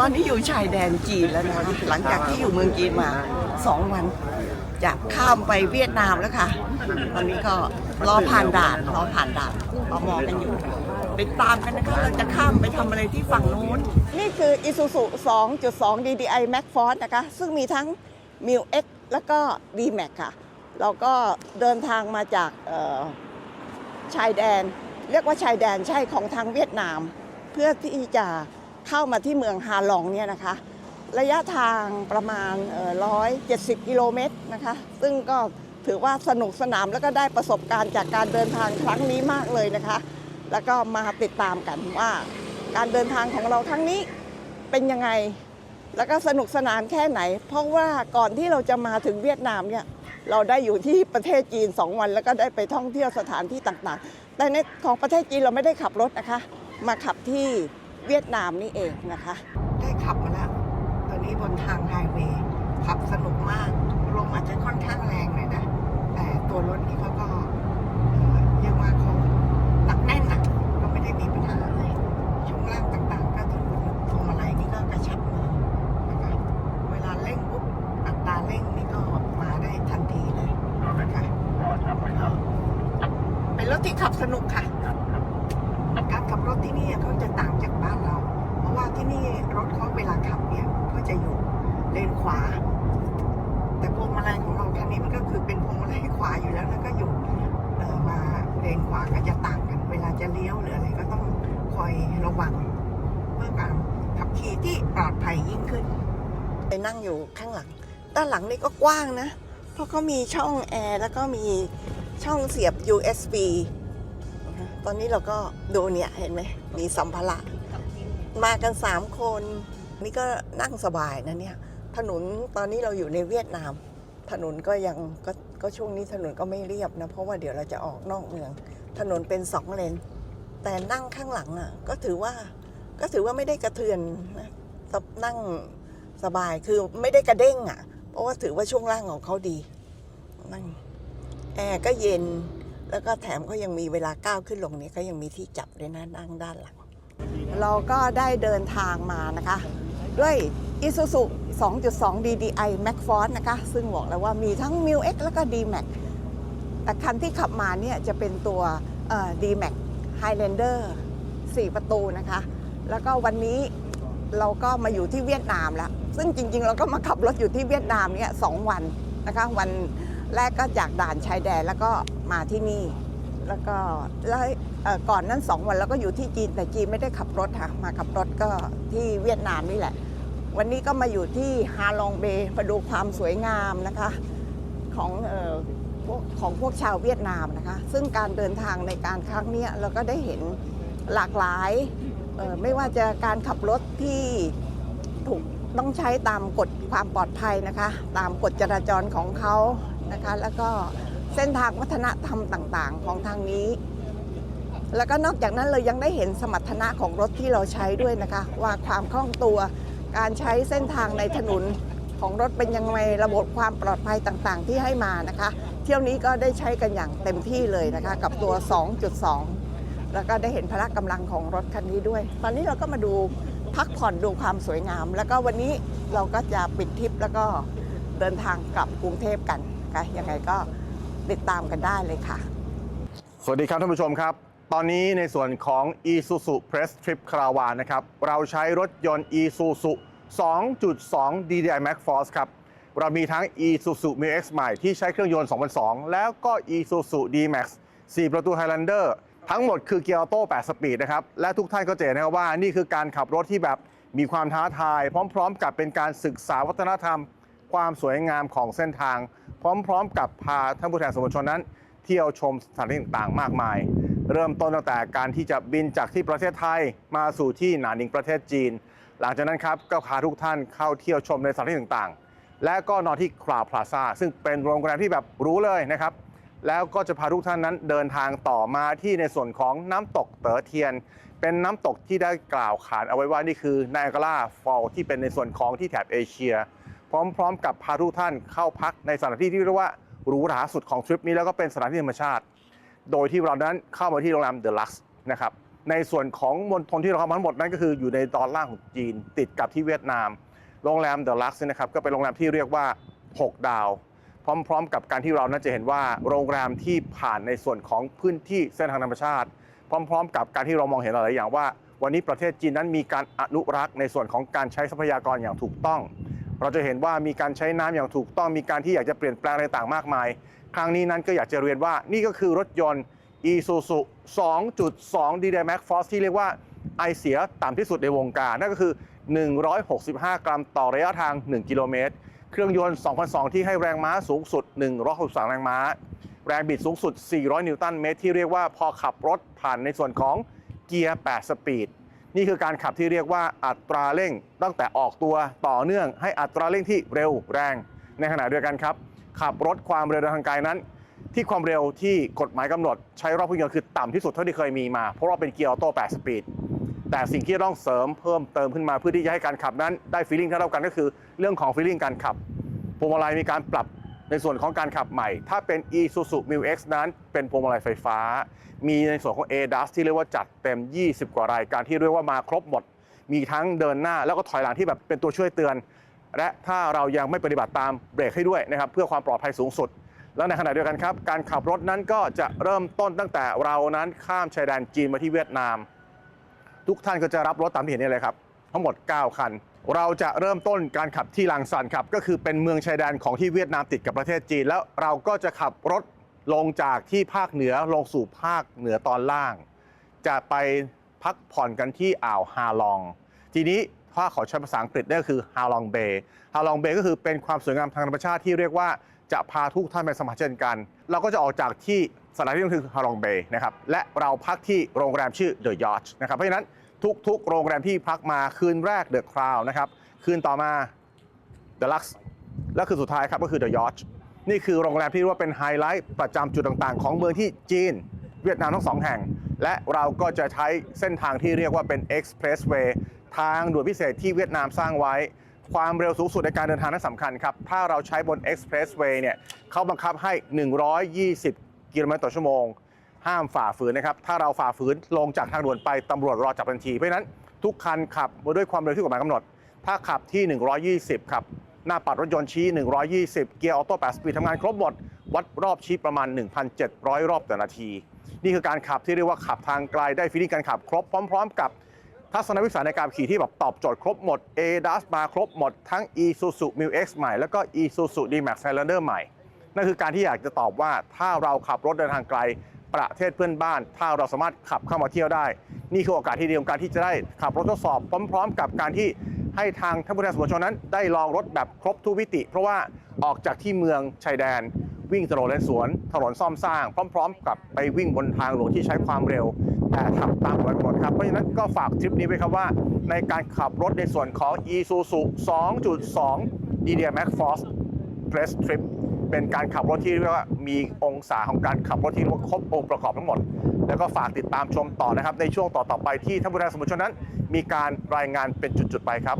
ตอนนี้อยู่ชายแดนจีนแล้วนะคะหลังจากที่อยู่เมืองจีนมาสองวันจะข้ามไปเวียดนามแล้วค่ะ ตอนนี้ก็รอผ่านด่านรอผ่านด่านรอมองกันอยู่ติดตามกันนะคะเราจะข้ามไปทำอะไรที่ฝั่งนู้น นี่คือ Isuzu 2.2 DDI Max Force นะคะ ซึ่งมีทั้ง m i l X แล้วก็ D-Max ค่ะ เราก็เดินทางมาจากชายแดน เรียกว่าชายแดนใช่ของทางเวียดนาม เพื่อที่จะ เข้ามาที่เมืองฮาลองเนี่ยนะคะ ระยะทางประมาณร้อยเจ็ดสิบกิโลเมตรนะคะ ซึ่งก็ถือว่าสนุกสนามแล้วก็ได้ประสบการณ์จากการเดินทางครั้งนี้มากเลยนะคะ แล้วก็มาติดตามกันว่า การเดินทางของเราครั้งนี้เป็นยังไง แล้วก็สนุกสนานแค่ไหน เพราะว่าก่อนที่เราจะมาถึงเวียดนามเนี่ยเราได้อยู่ที่ประเทศจีน 2 วัน แล้วก็ได้ไปท่องเที่ยวสถานที่ต่างๆ แต่ในของประเทศจีนเราไม่ได้ขับรถนะคะ มาขับที่ เวียดนามนี่เองนะคะ ได้ขับมาแล้วตอนนี้บนทางไฮเวย์ขับสนุกมากลมอาจจะค่อนข้างแรงหน่อยนะ แต่ตัวรถนี่เขาก็เอ่อเรียกว่าเขาหนักแน่นนะก็ไม่ได้มีปัญหาอะไรช่วงล่างต่างๆ ก็ถือว่าพวงมาลัยนี่ก็กระชับมือนะคะเวลาเร่งปุ๊บอัตราเร่งนี่ก็มาได้ทันทีเลยนะคะเป็นรถที่ขับสนุกค่ะ การขับรถที่นี่ก็จะต่าง ที่นี่รถเขาเวลาขับเนี่ยก็จะอยู่เลนขวา แต่พวงมาลัยของเราคันนี้มันก็คือเป็นพวงมาลัยขวาอยู่แล้วแล้วก็อยู่เมาเลนขวาก็จะต่างกัน เวลาจะเลี้ยวหรืออะไรก็ต้องคอยระวังเพื่อการขับขี่ที่ปลอดภัยยิ่งขึ้น ไปนั่งอยู่ข้างหลัง ด้านหลังนี่ก็กว้างนะ เพราะเขามีช่องแอร์แล้วก็มีช่องเสียบ USB ตอนนี้เราก็ดูเนี่ย เห็นไหม มีสัมภาระ มากัน3คน นี่ก็นั่งสบายนะเนี่ย ถนนตอนนี้เราอยู่ในเวียดนาม ถนนก็ยังก็ก็ช่วงนี้ถนนก็ไม่เรียบนะ เพราะว่าเดี๋ยวเราจะออกนอกเมือง ถนนเป็นสองเลน แต่นั่งข้างหลังอะ ก็ถือว่าก็ถือว่าไม่ได้กระเทือนนะนั่งสบายคือไม่ได้กระเด้งอะ เพราะว่าถือว่าช่วงล่างของเขาดีนั่งแอร์ก็เย็นแล้วก็แถมเขายังมีเวลาก้าวขึ้นลงนี้ก็ยังมีที่จับด้วยนะนั่งด้านหลัง เราก็ได้เดินทางมานะคะ ด้วย Isuzu 2.2 DDI Max Force นะคะ ซึ่งบอกแล้วว่ามีทั้ง m i l X แล้วก็ D-Max แต่คันที่ขับมาเนี่ยจะเป็นตัว D-Max Highlander 4 ประตูนะคะ แล้วก็วันนี้เราก็มาอยู่ที่เวียดนามแล้ว ซึ่งจริงๆ เราก็มาขับรถอยู่ที่เวียดนามเนี่ยสองวันนะคะ วันแรกก็จากด่านชายแดนแล้วก็มาที่นี่ แล้วก็แล้วก่อนนั้นสองวันแล้วก็อยู่ที่จีนแต่จีนไม่ได้ขับรถค่ะมาขับรถก็ที่เวียดนามนี่แหละ วันนี้ก็มาอยู่ที่ฮาลองเบย์มาดูความสวยงามนะคะของออของพวกชาวเวียดนามนะคะ ซึ่งการเดินทางในการครั้งนี้เราก็ได้เห็นหลากหลายไม่ว่าจะการขับรถที่ถูกต้องใช้ตามกฎความปลอดภัยนะคะ ตามกฎจราจรของเขานะคะ แล้วก็ เส้นทางวัฒนธรรมต่าง ๆ ของทางนี้ แล้วก็นอกจากนั้นเรายังได้เห็นสมรรถนะของรถที่เราใช้ด้วยนะคะ ว่าความคล่องตัวการใช้เส้นทางในถนนของรถเป็นยังไงระบบความปลอดภัยต่างๆ ที่ให้มานะคะ เที่ยวนี้ก็ได้ใช้กันอย่างเต็มที่เลยนะคะ กับตัว 2.2 แล้วก็ได้เห็นพละกำลังของรถคันนี้ด้วย ตอนนี้เราก็มาดูพักผ่อนดูความสวยงาม แล้วก็วันนี้เราก็จะปิดทริปแล้วก็เดินทางกลับกรุงเทพกันนะคะยังไงก็ ติดตามกันได้เลยค่ะ สวัสดีครับท่านผู้ชมครับ ตอนนี้ในส่วนของ Isuzu Press Trip Caravan นะครับ เราใช้รถยนต์ Isuzu 2.2 DDI Max Force ครับ เรามีทั้ง Isuzu m x ใหม่ที่ใช้เครื่องยนต์ 2002 แล้วก็ Isuzu D-Max 4 ประตู Highlander ทั้งหมดคือเกียร์ออโต้ 8 สปีดนะครับ และทุกท่านก็จะเห็นนะครับว่านี่คือการขับรถที่แบบมีความท้าทาย พร้อม ๆ กับเป็นการศึกษาวัฒนธรรม ความสวยงามของเส้นทาง พร้อมๆ กับพาท่านผู้แทนสื่อมวลชนนั้น เที่ยวชมสถานที่ต่างๆ มากมาย เริ่มต้นตั้งแต่การที่จะบินจากที่ประเทศไทยมาสู่ที่หนานนิงประเทศจีน หลังจากนั้นครับก็พาทุกท่านเข้าเที่ยวชมในสถานที่ต่างๆ และก็นอนที่คราวพลาซาซึ่งเป็นโรงแรมที่แบบรู้เลยนะครับแล้วก็จะพาทุกท่านนั้นเดินทางต่อมาที่ในส่วนของน้ำตกเต๋อเทียน เป็นน้ำตกที่ได้กล่าวขานเอาไว้ว่านี่คือ n น a ก a ราฟอลที่เป็นในส่วนของที่แถบเอเชีย พร้อม ๆ กับพาทุกท่านเข้าพักในสถานที่ที่เรียกว่าหรูหราสุดของทริปนี้แล้วก็เป็นสถานที่ธรรมชาติ โดยที่เรานั้นเข้ามาที่โรงแรมเดอะลักซ์นะครับในส่วนของมณฑลที่เราเข้ามาทั้งหมดนั่นก็คืออยู่ในตอนล่างของจีนติดกับที่เวียดนาม โรงแรมเดอะลักซ์นะครับก็เป็นโรงแรมที่เรียกว่า 6 ดาว พร้อม ๆ กับการที่เราน่าจะเห็นว่าโรงแรมที่ผ่านในส่วนของพื้นที่เส้นทางธรรมชาติ พร้อม ๆ กับการที่เรามองเห็นหลายอย่างว่า วันนี้ประเทศจีนนั้นมีการอนุรักษ์ในส่วนของการใช้ทรัพยากรอย่างถูกต้อง เราจะเห็นว่ามีการใช้น้ำอย่างถูกต้องมีการที่อยากจะเปลี่ยนแปลงอะไรต่างมากมาย ครั้งนี้นั้นก็อยากจะเรียนว่านี่ก็คือรถยนต์ Isuzu 2.2 D-Max Max Force ที่เรียกว่าไอเสียต่ำที่สุดในวงการ นั่นก็คือ 165 กรัมต่อระยะทาง 1 กิโลเมตร เครื่องยนต์ 2002 ที่ให้แรงม้าสูงสุด 163 แรงม้า แรงบิดสูงสุด 400 นิวตันเมตร ที่เรียกว่าพอขับรถผ่านในส่วนของเกียร์ 8 สปีด นี่คือการขับที่เรียกว่าอัตราเร่ง ตั้งแต่ออกตัวต่อเนื่องให้อัตราเร่งที่เร็วแรง ในขณะเดียวกันครับ ขับรถความเร็วทางไกลนั้น ที่ความเร็วที่กฎหมายกำหนด ใช้รอบเครื่องยนต์คือต่ำที่สุดเท่าที่เคยมีมา เพราะว่าเป็นเกียร์ออโต้8สปีดแต่สิ่งที่ต้องเสริมเพิ่มเติมขึ้นมาเพื่อที่จะให้การขับนั้นได้ฟีลลิ่งเท่ากันก็คือ เรื่องของฟีลลิ่งการขับพวงมาลัยมีการปรับ ในส่วนของการขับใหม่ ถ้าเป็น Isuzu Mu X นั้นเป็นพวงมาลัยไฟฟ้า มีในส่วนของ ADAS ที่เรียกว่าจัดเต็ม 20 กว่ารายการที่เรียกว่ามาครบหมด มีทั้งเดินหน้าแล้วก็ถอยหลังที่แบบเป็นตัวช่วยเตือน และถ้าเรายังไม่ปฏิบัติตามเบรกให้ด้วยนะครับเพื่อความปลอดภัยสูงสุด แล้วในขณะเดียวกันครับ การขับรถนั้นก็จะเริ่มต้นตั้งแต่เรานั้นข้ามชายแดนจีนมาที่เวียดนาม ทุกท่านก็จะรับรถตามที่เห็นนี่เลยครับ ทั้งหมด 9 คัน เราจะเริ่มต้นการขับที่ลังซันครับ ก็คือเป็นเมืองชายแดนของที่เวียดนามติดกับประเทศจีน แล้วเราก็จะขับรถลงจากที่ภาคเหนือลงสู่ภาคเหนือตอนล่าง จะไปพักผ่อนกันที่อ่าวฮาลอง ทีนี้ถ้าขอใช้ภาษาอังกฤษนั่นก็คือฮาลองเบย์ฮาลองเบย์ก็คือเป็นความสวยงามทางธรรมชาติที่เรียกว่าจะพาทุกท่านไปสัมผัสเช่นกัน เราก็จะออกจากที่สถานที่นั่นคือฮาลองเบย์นะครับ และเราพักที่โรงแรมชื่อเดอะยอชนะครับ เพราะฉะนั้น ทุกๆ โรงแรมที่พักมาคืนแรกเดอะคราวนะครับคืนต่อมา The Lux และคือสุดท้ายครับก็คือ The Yacht นี่คือโรงแรมที่เรียกว่าเป็นไฮไลท์ประจำจุดต่างๆ ของเมืองที่จีน เวียดนามทั้งสองแห่ง และเราก็จะใช้เส้นทางที่เรียกว่าเป็น Expressway ทางด่วนพิเศษที่เวียดนามสร้างไว้ ความเร็วสูงสุดในการเดินทางนั้นสำคัญครับ ถ้าเราใช้บน Expressway เนี่ยเขาบังคับให้ 120 กิโลเมตรต่อชั่วโมง ห้ามฝ่าฝืนนะครับ ถ้าเราฝ่าฝืนลงจากทางด่วนไปตำรวจรอจับทันที เพราะนั้นทุกคันขับมาด้วยความเร็วที่กฎหมายกำหนด ถ้าขับที่ 120ครับ หน้าปัดรถยนต์ชี้ 120 เกียร์ออโต้8สปีดทำงานครบหมด วัดรอบชี้ประมาณ 1,700 รอบต่อนาที นี่คือการขับที่เรียกว่าขับทางไกลได้ฟีลิ่งการขับครบพร้อม ๆ กับทัศนวิสัยในการขี่ที่แบบตอบโจทย์ครบหมด ADAS มาครบหมดทั้ง Isuzu Mu X ใหม่แล้วก็ Isuzu D-Max Highlander ใหม่ นั่นคือการที่อยากจะตอบว่าถ้าเราขับรถเดินทางไกล ประเทศเพื่อนบ้าน ถ้าเราสามารถขับเข้ามาเที่ยวได้ นี่คือโอกาสที่ดีของการที่จะได้ขับรถทดสอบพร้อม ๆ กับการที่ให้ทางท่านผู้แทนสมวลชนนั้น ได้ลองรถแบบครบทุกมิติ เพราะว่าออกจากที่เมืองชายแดน วิ่งถนนเลนสวน ถนนซ่อมสร้าง พร้อม ๆ กับไปวิ่งบนทางหลวงที่ใช้ความเร็ว แต่ขับตามกฎหมายกำหนดครับเพราะฉะนั้นก็ฝากทริปนี้ไว้ครับว่า ในการขับรถในส่วนของ Isuzu 2.2 d d m a x Force Press Trip เป็นการขับรถที่เรียกว่ามีองศาของการขับรถที่เรียกว่าครบองค์ประกอบทั้งหมด แล้วก็ฝากติดตามชมต่อนะครับ ในช่วงต่อๆไปที่ท่านผู้แทนสมุชนนั้น มีการรายงานเป็นจุดๆไปครับ